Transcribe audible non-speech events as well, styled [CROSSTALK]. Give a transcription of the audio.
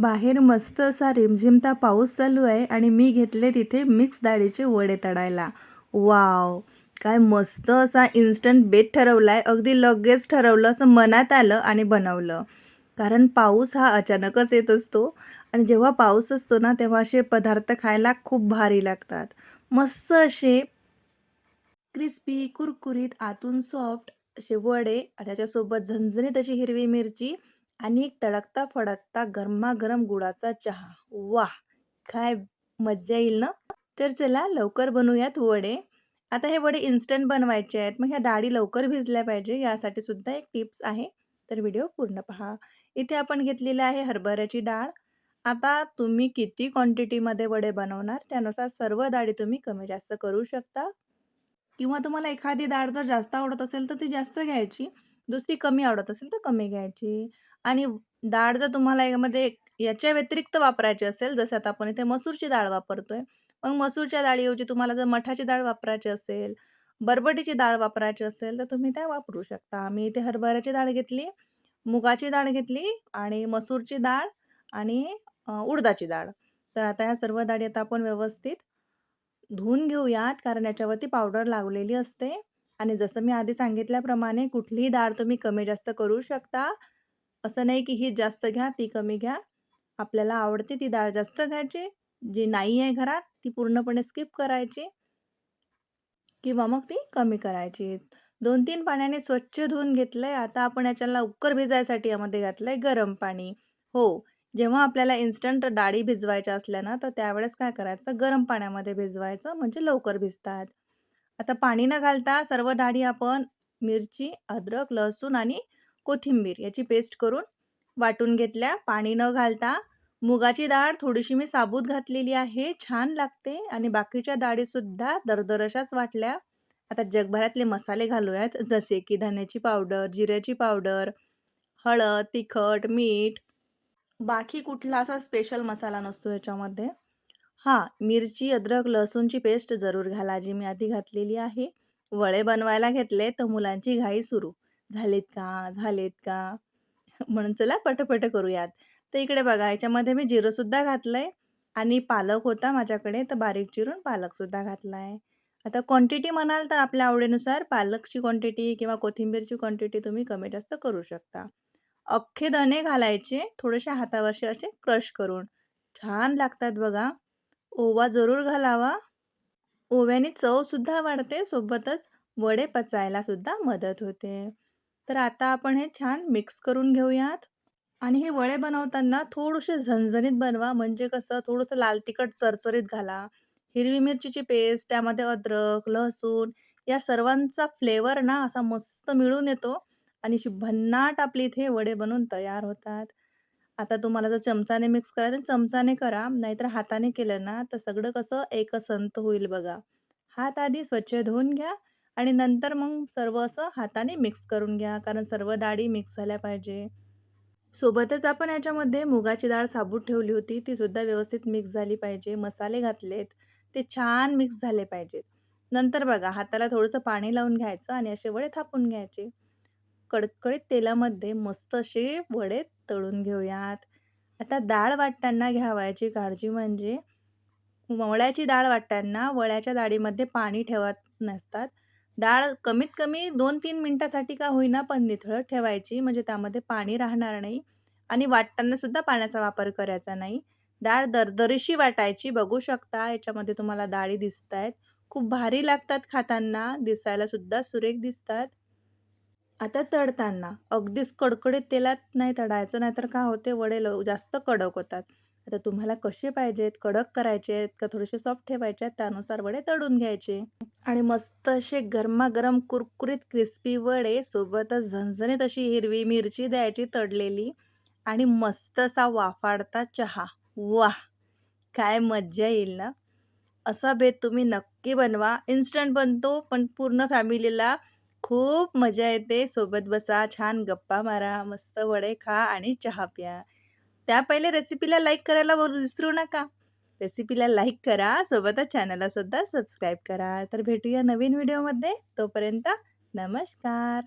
बाहेर मस्त असा रिमझिमता पाऊस चालू आहे आणि मी घेतले तिथे मिक्स डाळीचे वडे तळायला. वाव काय मस्त असा इन्स्टंट बेत ठरवला आहे अगदी लगेच ठरवलं असं मनात आलं आणि बनवलं. कारण पाऊस हा अचानकच येत असतो आणि जेव्हा पाऊस असतो ना तेव्हा असे पदार्थ खायला खूप भारी लागतात. मस्त असे क्रिस्पी कुरकुरीत आतून सॉफ्ट असे वडे त्याच्यासोबत झणझणीत अशी हिरवी मिरची आणि एक तडकता फडकता गरमागरम गुळाचा चहा. वा काय मज्जा येईल ना? तर चला लवकर बनवूयात वडे. आता हे वडे इन्स्टंट बनवायचे आहेत. मग ह्या डाळी लवकर भिजल्या पाहिजे यासाठी सुद्धा एक टिप्स आहे. तर व्हिडिओ पूर्ण पहा. इथे आपण घेतलेली आहे हरभऱ्याची डाळ. आता तुम्ही किती क्वांटिटीमध्ये वडे बनवणार त्यानुसार सर्व डाळी तुम्ही कमी जास्त करू शकता. किंवा तुम्हाला एखादी डाळ जर जास्त आवडत असेल तर ती जास्त घ्यायची. दुसरी कमी आवडत असेल तर कमी घ्यायची. आणि डाळ जर तुम्हाला यामध्ये याच्या व्यतिरिक्त वापरायची असेल जसं आता आपण इथे मसूरची डाळ वापरतोय मग मसूरच्या डाळीऐवजी तुम्हाला जर मठाची डाळ वापरायची असेल बरबटीची डाळ वापरायची असेल तर तुम्ही त्या वापरू शकता. आम्ही इथे हरभऱ्याची डाळ घेतली मुगाची डाळ घेतली आणि मसूरची डाळ आणि उडदाची डाळ. तर आता ह्या सर्व डाळी आता आपण व्यवस्थित धुवून घेऊयात कारण याच्यावरती पावडर लावलेली असते. आणि जसं मी आधी सांगितल्याप्रमाणे कुठलीही डाळ तुम्ही कमी जास्त करू शकता. असं नाही की ही जास्त घ्या ती कमी घ्या. आपल्याला आवडते ती डाळ जास्त घ्यायची. जी नाही आहे घरात ती पूर्णपणे स्किप करायची. किंवा मग ती कमी करायची. दोन तीन पाण्याने स्वच्छ धुवून घेतलं आहे आता आपण याच्याला उकर भिजायसाठी यामध्ये घातलं आहे गरम पाणी. हो जेव्हा आपल्याला इन्स्टंट डाळी भिजवायच्या असल्या ना तर त्यावेळेस काय करायचं? गरम पाण्यामध्ये भिजवायचं म्हणजे लवकर भिजतात. आता पाणी न घालता सर्व डाळी आपण मिरची अद्रक लसूण आणि कोथिंबीर याची पेस्ट करून वाटून घेतल्या. पाणी न घालता मुगाची डाळ थोडीशी मी साबूत घातलेली आहे. छान लागते आणि बाकीच्या डाळीसुद्धा दरदरशाच वाटल्या. आता जगभरातले मसाले घालूयात जसे की धन्याची पावडर जिऱ्याची पावडर हळद तिखट मीठ. बाकी कुठला असा स्पेशल मसाला नसतो याच्यामध्ये. हां मिरची अद्रक लसूणची पेस्ट जरूर घाला जी मी आधी घातलेली आहे. वळे बनवायला घेतले तर मुलांची घाई सुरू. झालेत का? झालेत का? [LAUGHS] म्हणून चला पटपट करूयात. तर इकडे बघा याच्यामध्ये मी जिरंसुद्धा घातलं आहे आणि पालक होता माझ्याकडे तर बारीक चिरून पालकसुद्धा घातला आहे आता क्वांटिटी म्हणाल तर आपल्या आवडीनुसार पालकची क्वांटिटी किंवा कोथिंबीरची क्वांटिटी तुम्ही कमी जास्त करू शकता. अख्खे धने घालायचे थोडेसे हातावरचे असे क्रश करून. छान लागतात बघा. ओवा जरूर घालावा. ओव्याने चवसुद्धा वाढते सोबतच वडे पचायला सुद्धा मदत होते. तर आता आपण हे छान मिक्स करून घेऊयात. आणि हे वडे बनवताना थोडेसे झणझणीत बनवा. म्हणजे कसं? थोडंसं लाल तिखट चरचरीत घाला. हिरवी मिरचीची पेस्ट त्यामध्ये अद्रक लसूण या सर्वांचा फ्लेवर ना असा मस्त मिळून येतो. आणि भन्नाट आपली इथे वडे बनवून तयार होतात. आता तुम्हाला जर चमचाने मिक्स करायचं चमचाने करा. नाहीतर हाताने केलं ना तर सगळं कसं? एकसंत होईल बघा. हात आधी स्वच्छ धुवून घ्या. आणि नंतर मग सर्व असं हाताने मिक्स करून घ्या कारण सर्व डाळी मिक्स झाल्या पाहिजे. सोबतच आपण याच्यामध्ये मुगाची डाळ साबूत ठेवली होती ती सुद्धा व्यवस्थित मिक्स झाली पाहिजे मसाले घातलेत ते छान मिक्स झाले पाहिजेत. नंतर बघा हाताला थोडंसं पाणी लावून घ्यायचं आणि असे वडे थापून घ्यायचे. कडकडीत तेलामध्ये मस्त असे वडे तळून घेऊयात. आता डाळ वाटताना घ्यावायची काळजी म्हणजे वळ्याची डाळ वाटताना वळ्याच्या डाळीमध्ये पाणी ठेवत नसतात. डाळ कमीत कमी दोन तीन मिनटासाठी का होईना पण निथळत ठेवायची. म्हणजे त्यामध्ये पाणी राहणार नाही आणि वाटताना सुद्धा पाण्याचा वापर करायचा नाही. डाळ दरदरीशी वाटायची. बघू शकता याच्यामध्ये तुम्हाला डाळी दिसत आहेत खूप भारी लागतात खाताना. दिसायला सुद्धा सुरेख दिसतात. आता तळताना. अगदीच कडकडीत तेलात नाही तळायचं नाहीतर का होते? वडे जास्त कडक होतात. आता तुम्हाला कसे पाहिजेत? कडक करायचे आहेत का थोडेसे सॉफ्ट ठेवायचे आहेत त्यानुसार वडे तळून घ्यायचे. आणि मस्त असे गरमागरम कुरकुरीत क्रिस्पी वडे सोबतच झणझणीत अशी हिरवी मिरची द्यायची तडलेली आणि मस्त असा वाफाडता चहा. वाह! काय मज्जा येईल ना? असा भेद तुम्ही नक्की बनवा. इन्स्टंट बनतो पण पूर्ण फॅमिलीला खूप मजा येते. सोबत बसा छान गप्पा मारा मस्त वडे खा आणि चहा प्या. त्या पहिले रेसिपीला लाईक करायला विसरू नका. रेसिपीला लाईक करा सोबतच चॅनलला सुद्धा सबस्क्राईब करा. तर भेटूया नवीन व्हिडिओमध्ये तोपर्यंत नमस्कार.